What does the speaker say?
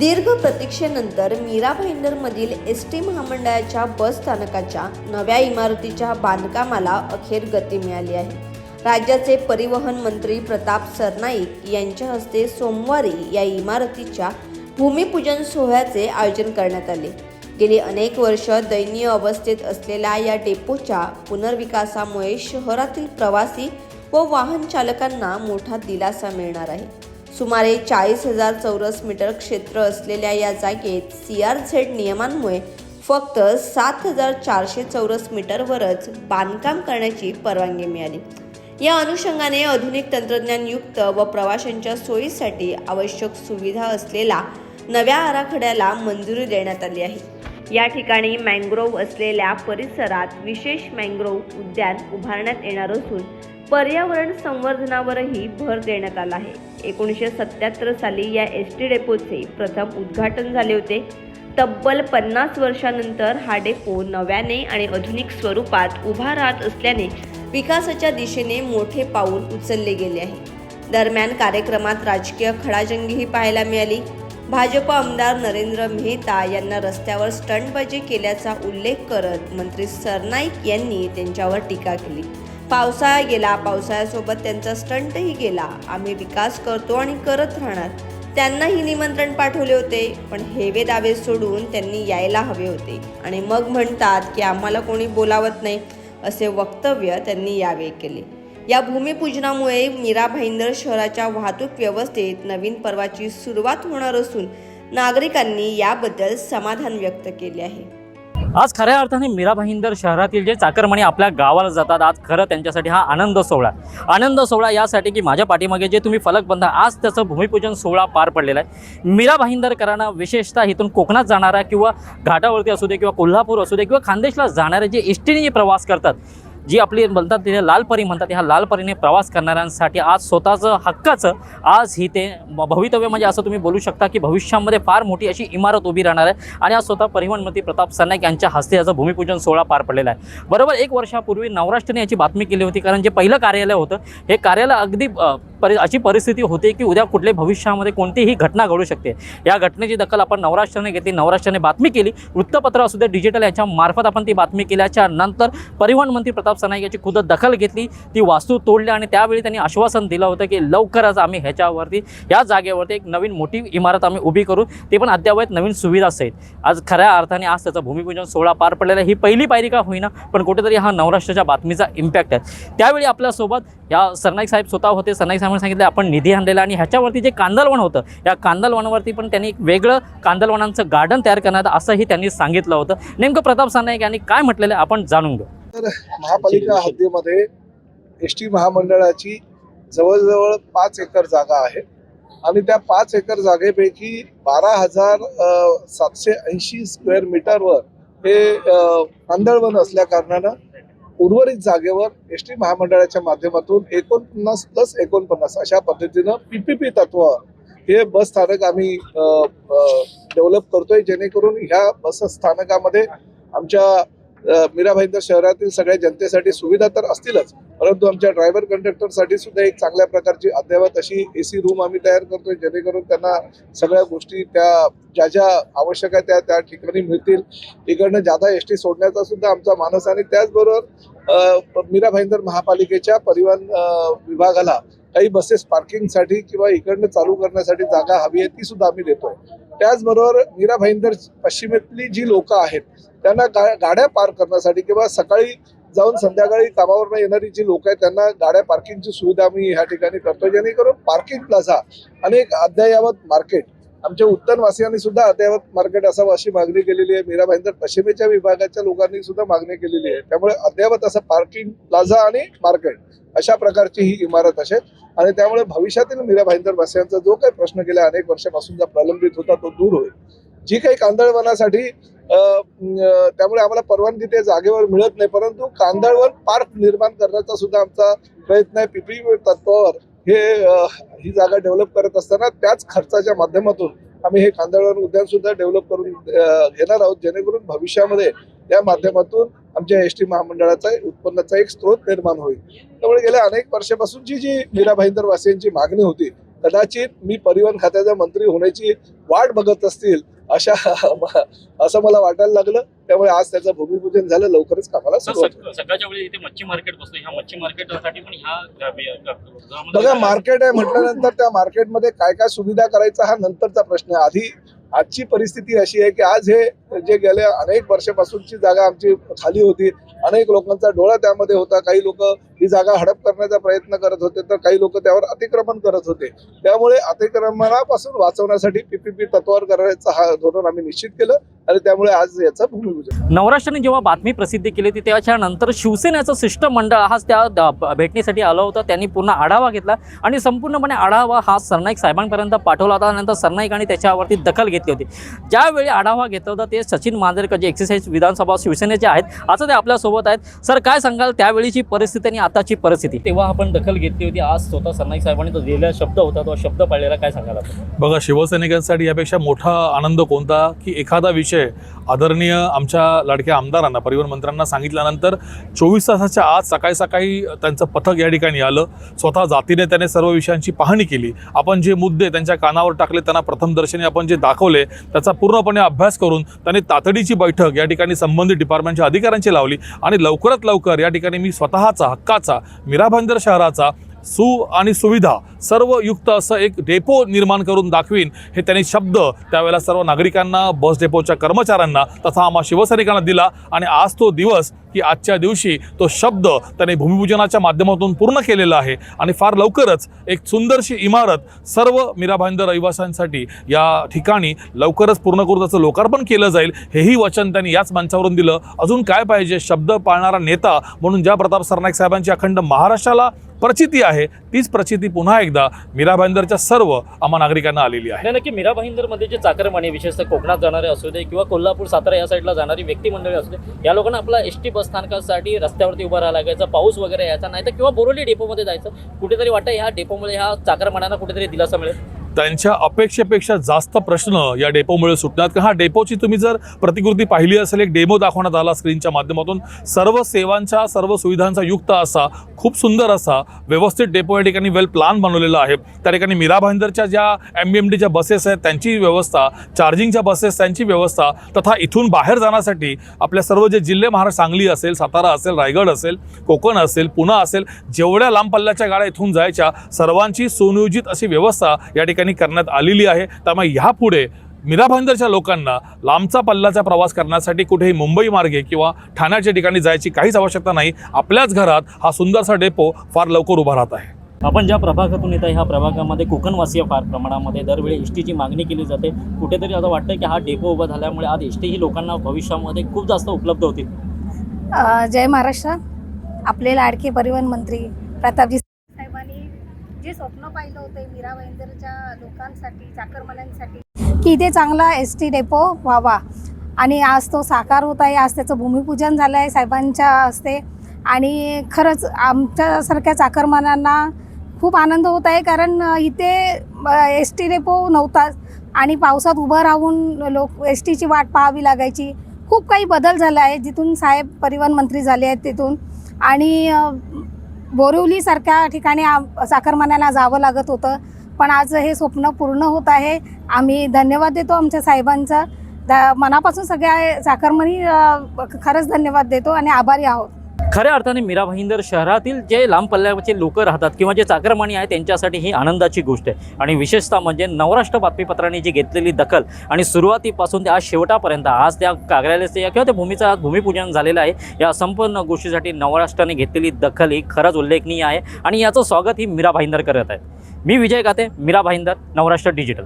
दीर्घ प्रतीक्षेनंतर मीरा भाईंदरमधील एस टी महामंडळाच्या बस स्थानकाच्या नव्या इमारतीच्या बांधकामाला अखेर गती मिळाली आहे. राज्याचे परिवहन मंत्री प्रताप सरनाईक यांच्या हस्ते सोमवारी या इमारतीच्या भूमिपूजन सोहळ्याचे आयोजन करण्यात आले. गेली अनेक वर्ष दयनीय अवस्थेत असलेल्या या डेपोच्या पुनर्विकासामुळे शहरातील प्रवासी व वाहन चालकांना मोठा दिलासा मिळणार आहे. सुमारे चाळीस हजार चौरस मीटर क्षेत्र असलेल्या या जागेत सी आर झेड नियमांमुळे फक्त सात हजार चारशे चौरस मीटरवरच बांधकाम करण्याची परवानगी मिळाली. या अनुषंगाने आधुनिक तंत्रज्ञानयुक्त व प्रवाशांच्या सोयीसाठी आवश्यक सुविधा असलेला नव्या आराखड्याला मंजुरी देण्यात आली आहे. या ठिकाणी मँग्रोव्ह असलेल्या परिसरात विशेष मँग्रोव्ह उद्यान उभारण्यात येणार असून पर्यावरण संवर्धनावरही भर देण्यात आला आहे. एकोणीसशे सत्याहत्तर साली या एस टी डेपोचे प्रथम उद्घाटन झाले होते. तब्बल पन्नास वर्षानंतर हा डेपो नव्याने आणि आधुनिक स्वरूपात उभा राहत असल्याने विकासाच्या दिशेने मोठे पाऊल उचलले गेले आहे. दरम्यान कार्यक्रमात राजकीय खडाजंगीही पाहायला मिळाली. भाजप आमदार नरेंद्र मेहता यांना रस्त्यावर स्टंटबाजी केल्याचा उल्लेख करत मंत्री सरनाईक यांनी त्यांच्यावर टीका केली. पावसाळा गेला पावसाळ्यासोबत त्यांचा स्टंटही गेला. आम्ही विकास करतो आणि करत राहणार. त्यांनाही निमंत्रण पाठवले होते पण हेवे दावे सोडून त्यांनी यायला हवे होते. आणि मग म्हणतात की आम्हाला कोणी बोलावत नाही असे वक्तव्य त्यांनी यावेळी केले. या भूमिपूजनामुळे मीरा भाईंदर शहराच्या वाहतूक व्यवस्थेत नवीन पर्वाची सुरुवात होणार असून नागरिकांनी याबद्दल समाधान व्यक्त केले आहे. आज खऱ्या अर्थाने मीरा भाईंदर शहरातील जे चाकरमणी आपल्या गावाला जातात आज खरं त्यांच्यासाठी हा आनंद सोहळा आनंद सोहळा यासाठी की माझ्या पाठीमागे जे तुम्ही फलक बंधा आज त्याचं भूमिपूजन सोहळा पार पडलेला आहे. मीरा भाईंदरकरांना विशेषतः इथून कोकणात जाणारा किंवा घाटावरती असू दे किंवा कोल्हापूर असू दे किंवा खानदेशला जाणारे जे एस टीने जे प्रवास करतात जी आपली म्हणतात तिथे लालपरी म्हणतात ह्या लालपरीने प्रवास करणाऱ्यांसाठी आज स्वतःचं हक्काचं आज ही ते भवितव्य म्हणजे असं तुम्ही बोलू शकता की भविष्यामध्ये फार मोठी अशी इमारत उभी राहणार आहे आणि आज स्वतः परिवहन मंत्री प्रताप सरनाईक यांच्या हस्ते याचं भूमिपूजन सोहळा पार पडलेला आहे. बरोबर एक वर्षापूर्वी नवराष्ट्रने याची बातमी केली होती कारण जे पहिलं कार्यालय होतं हे कार्यालय अगदी परि अशी परिस्थिती होती की उद्या कुठल्या भविष्यामध्ये कोणतीही घटना घडू शकते. या घटनेची दखल आपण नवराष्ट्राने घेतली नवराष्ट्राने बातमी केली. वृत्तपत्र असू दे डिजिटल याच्या मार्फत आपण ती बातमी केल्याच्यानंतर परिवहन मंत्री प्रताप सरनाईक याची खुद दखल घेतली. ती वास्तू तोडली आणि त्यावेळी त्यांनी आश्वासन दिलं होतं की लवकरच आम्ही ह्याच्यावरती या जागेवरती एक नवीन मोठी इमारत आम्ही उभी करू. ते पण अद्यावत नवीन सुविधा सहित. आज खऱ्या अर्थाने आज त्याचा भूमिपूजन सोहळा पार पडलेला आहे. ही पहिली पायरी का होईना पण कुठेतरी हा नवराष्ट्राच्या बातमीचा इम्पॅक्ट आहे. त्यावेळी आपल्यासोबत या सरनाईक साहेब स्वतः होते. सरनाईक साहेबांनी सांगितलं आपण निधी आणलेला आणि ह्याच्यावरती जे कांदलवण होतं या कांदलवनावरती पण त्यांनी एक वेगळं कांदलवनांचं गार्डन तयार करण्यात असंही त्यांनी सांगितलं होतं. नेमकं प्रताप सरनाईक यांनी काय म्हटलेलं आपण जाणून घेऊ. तर महापालिका हद्दीमध्ये एस टी महामंडळाची जवळजवळ पाच एकर जागा आहे. आणि त्या पाच एकर जागेपैकी बारा हजार सातशे ऐंशी स्क्वेअर मीटरवर हे अ, कांदळवन असल्या कारणानं उर्वरित जागेवर एस टी महामंडळाच्या माध्यमातून एकोणपन्नास प्लस एकोणपन्नास अशा पद्धतीनं पीपीपी तत्व हे बस स्थानक आम्ही डेव्हलप करतोय जेणेकरून ह्या बस स्थानकामध्ये आमच्या अ, मीरा भाईंदर शहरातील सगळ्या जनतेसाठी सुविधा तर असतीलच परंतु आमच्या ड्रायव्हर कंडक्टरसाठी सुद्धा एक चांगल्या प्रकारची अद्ययावत अशी एसी रूम आम्ही तयार करतोय जेणेकरून त्यांना सगळ्या गोष्टी त्या ज्या ज्या आवश्यक आहे त्या त्या ठिकाणी मिळतील. इकडनं जादा एस टी सोडण्याचा सुद्धा आमचा मानस आणि त्याचबरोबर मीरा भाईंदर महापालिकेच्या परिवहन विभागाला काही बसेस पार्किंगसाठी किंवा इकडनं चालू करण्यासाठी जागा हवी आहे ती सुद्धा आम्ही देतोय. त्याचबरोबर मीरा भाईंदर पश्चिमेतली जी लोक आहेत त्यांना गा गाड्या पार्क करण्यासाठी किंवा सकाळी जाऊन संध्याकाळी कामावर येणारी जी लोक आहेत त्यांना गाड्या पार्किंगची सुविधा आम्ही ह्या ठिकाणी करतो जेणेकरून पार्किंग प्लाझा आणि एक अद्ययावत मार्केट आमच्या उत्तरवासियांनी सुद्धा अद्ययावत मार्केट असावं अशी मागणी केलेली आहे. मीरा भाईंदर पश्चिमेच्या विभागाच्या लोकांनी सुद्धा मागणी केलेली आहे. त्यामुळे अद्ययावत असं पार्किंग प्लाझा आणि मार्केट अशा प्रकारची ही इमारत असेल. आणि त्यामुळे भविष्यातील मीरा भाईंदर वासियांचा जो काही प्रश्न गेल्या अनेक वर्षापासूनचा प्रलंबित होता तो दूर होईल. जी काही कांदळवनासाठी त्यामुळे आम्हाला परवानगी त्या जागेवर मिळत नाही. परंतु कांदळवन पार्क निर्माण करण्याचा सुद्धा आमचा प्रयत्न आहे. पीपी तत्वावर हे ही जागा डेव्हलप करत असताना त्याच खर्चाच्या माध्यमातून आम्ही हे कांदळवन उद्यान सुद्धा डेव्हलप करून घेणार आहोत. जेणेकरून भविष्यामध्ये त्या माध्यमातून आमच्या एस टी महामंडळाचा उत्पन्नाचा एक स्रोत निर्माण होईल. त्यामुळे गेल्या अनेक वर्षापासून जी जी मीरा भाईंदर वासियांची मागणी होती कदाचित मी परिवहन खात्याचा मंत्री होण्याची वाट बघत असतील अशा असं मला वाटायला लागलं. त्यामुळे आज त्याचं भूमिपूजन झालं लवकरच कामाला सर, सुरुवात सक- सकाळच्या वेळी इथे मच्छी मार्केट बसतो ह्या मच्छी मार्केटसाठी पण ह्या ग- ग- ग- बघा मार्केट आहे म्हटल्यानंतर त्या मार्केटमध्ये काय काय सुविधा करायचा हा नंतरचा प्रश्न आहे. आधी आजची परिस्थिती अशी आहे की आज हे जे गेल्या अनेक वर्षापासूनची जागा आमची खाली होती. अनेक लोकांचा डोळा त्यामध्ये होता. काही लोक ही जागा हडप करण्याचा प्रयत्न करत होते तर काही लोक त्यावर अतिक्रमण करत होते. त्यामुळे अतिक्रमणापासून वाचवण्यासाठी पीपीपी तत्वावर करण्याचं हा धोरण आम्ही निश्चित केलं आणि त्यामुळे आज याचं भूमिपूजन नवराष्ट्राने जेव्हा बातमी प्रसिद्ध केली होती त्याच्यानंतर शिवसेनेचं शिष्टमंडळ हाच त्या भेटणीसाठी आलं होतं. त्यांनी पूर्ण आढावा घेतला आणि संपूर्णपणे आढावा हा सरनाईक साहेबांपर्यंत पाठवला होता. नंतर सरनाईकांनी त्याच्यावरती दखल घेतली होती. ज्यावेळी आढावा घेतला होता ते सचिन मांजरेकर जे एक्सरसाइज विधानसभा शिवसेनेचे आहेत आता ते आपल्यासोबत आहेत. सर काय सांगाल त्यावेळीची परिस्थिती आणि आताची परिस्थिती. तेव्हा आपण दखल घेतली होती आज स्वतः सरनाईक साहेबांनी तो दिलेला शब्द होता तो शब्द पाळलेला काय सांगाल आपण? बघा शिवसैनिकांसाठी यापेक्षा मोठा आनंद कोणता? की एखादा विषय आदरणीय आमच्या लाडक्या आमदारांना परिवहन मंत्र्यांना सांगितल्यानंतर चोवीस तासाच्या आज सकाळी सकाळी त्यांचं पथक या ठिकाणी आलं. स्वतः जातीने त्याने सर्व विषयांची पाहणी केली. आपण जे मुद्दे त्यांच्या कानावर टाकले त्यांना प्रथम दर्शनी आपण जे दाखवले त्याचा पूर्णपणे अभ्यास करून त्यांनी तातडीची बैठक या ठिकाणी संबंधित डिपार्टमेंटच्या अधिकाऱ्यांची लावली आणि लवकरात लवकर या ठिकाणी मी स्वतःचा हक्काचा मीरा भाईंदर शहराचा सु आणि सुविधा सर्व युक्त असं एक डेपो निर्माण करून दाखवीन हे त्यांनी शब्द त्यावेळेला सर्व नागरिकांना बस डेपोच्या कर्मचाऱ्यांना तथा आम्हा शिवसैनिकांना दिला. आणि आज तो दिवस की आजच्या दिवशी तो शब्द त्याने भूमिपूजनाच्या माध्यमातून पूर्ण केलेला आहे. आणि फार लवकरच एक सुंदरशी इमारत सर्व मीराभाईंदर रहिवाशांसाठी या ठिकाणी लवकरच पूर्ण करून त्याचं लोकार्पण केलं जाईल. हेही वचन त्यांनी याच मंचावरून दिलं. अजून काय पाहिजे? शब्द पाळणारा नेता म्हणून ज्या प्रताप सरनाईक साहेबांची अखंड महाराष्ट्राला प्रचिती आहे तीच प्रचिती पुन्हा एकदा मीरा भाईंदरच्या सर्व आम्हा नागरिकांना आलेली आहे. नाही नक्की मीरा भाईंदरमध्ये जे चाकरमाने विशेषतः कोकणात जाणारे असू दे किंवा कोल्हापूर सातारा या साईडला जाणारी व्यक्तिमंडळी असू दे या लोकांना आपला एस टी बसस्थानकासाठी रस्त्यावरती उभं राहायला लागायचं पाऊस वगैरे यायचा नाही तर किंवा बोरोली डेपोमध्ये जायचं. कुठेतरी वाटतं ह्या डेपोमुळे ह्या चाकरमान्यांना कुठेतरी दिलासा मिळेल. त्यांच्या अपेक्षेपेक्षा जास्त प्रश्न या डेपोमुळे सुटणार कारण हा डेपोची तुम्ही जर प्रतिकृती पाहिली असेल एक डेमो दाखवण्यात आला स्क्रीनच्या माध्यमातून सर्व सेवांच्या सर्व सुविधांचा युक्त असा खूप सुंदर असा व्यवस्थित डेपो या ठिकाणी वेल प्लान बनवलेला आहे. त्या ठिकाणी मीरा भाईंदरच्या ज्या एम बी एम डीच्या बसेस आहेत त्यांची व्यवस्था चार्जिंगच्या बसेस त्यांची व्यवस्था तथा इथून बाहेर जाण्यासाठी आपल्या सर्व जे जिल्हे महाराष्ट्र सांगली असेल सातारा असेल रायगड असेल कोकण असेल पुणे असेल जेवढ्या लांब पल्ल्याच्या गाड्या इथून जायच्या सर्वांची सुनियोजित अशी व्यवस्था या ठिकाणी करण्यात आलेली आहे. त्यामुळे ह्यापुढे मीरा भाईंदरच्या लोकांना लांबचा पल्ल्याचा प्रवास करण्यासाठी कुठेही मुंबई मार्गे किंवा ठाण्याच्या ठिकाणी जायची काहीच आवश्यकता नाही. आपल्याच घरात हा सुंदरसा डेपो फार लवकर उभा राहत आहे. आपण ज्या प्रभागातून येत आहे ह्या प्रभागामध्ये कोकणवासीय फार प्रमाणामध्ये दरवेळी एस टीची मागणी केली जाते. कुठेतरी असं वाटतं की हा डेपो उभा झाल्यामुळे आज एस टी ही लोकांना भविष्यामध्ये खूप जास्त उपलब्ध होतील. जय महाराष्ट्र. आपले लाडके परिवहन मंत्री प्रतापजी जे स्वप्न पाहिलं होतं मीरा भाईंदरच्या लोकांसाठी चाकरमान्यांसाठी. की इथे चांगला एस टी डेपो व्हावा. आणि आज तो साकार होत आहे. आज त्याचं भूमिपूजन झालं आहे साहेबांच्या हस्ते. आणि खरंच आमच्यासारख्या चाकरमानांना खूप आनंद होत आहे. कारण इथे एस टी डेपो नव्हताच आणि पावसात उभं राहून लोक एस टीची वाट पाहावी लागायची. खूप काही बदल झाला आहे जिथून साहेब परिवहन मंत्री झाले आहेत तिथून. आणि बोरिवलीसारख्या ठिकाणी आम चाकरमान्याला जावं लागत होतं. पण आज हे स्वप्न पूर्ण होत आहे. आम्ही धन्यवाद देतो आमच्या साहेबांचा. दा मनापासून सगळ्या चाकरमानी खरंच धन्यवाद देतो आणि आभारी आहोत. खऱ्या अर्थाने मीरा भाईंदर शहरातील जे लांब पल्ल्याचे लोक राहतात किंवा जे चाकरमानी आहे त्यांच्यासाठी ही आनंदाची गोष्ट आहे. आणि विशेषतः म्हणजे नवराष्ट्र बातमीपत्रांनी जी घेतलेली दखल आणि सुरुवातीपासून ते आज शेवटापर्यंत आज त्या कार्यालयाचे किंवा त्या भूमीचं आज भूमिपूजन झालेलं आहे या संपूर्ण गोष्टीसाठी नवराष्ट्राने घेतलेली दखल ही खरंच उल्लेखनीय आहे. आणि याचं स्वागत ही मीरा भाईंदर करत आहेत. मी विजय गाते मीरा भाईंदर नवराष्ट्र डिजिटल.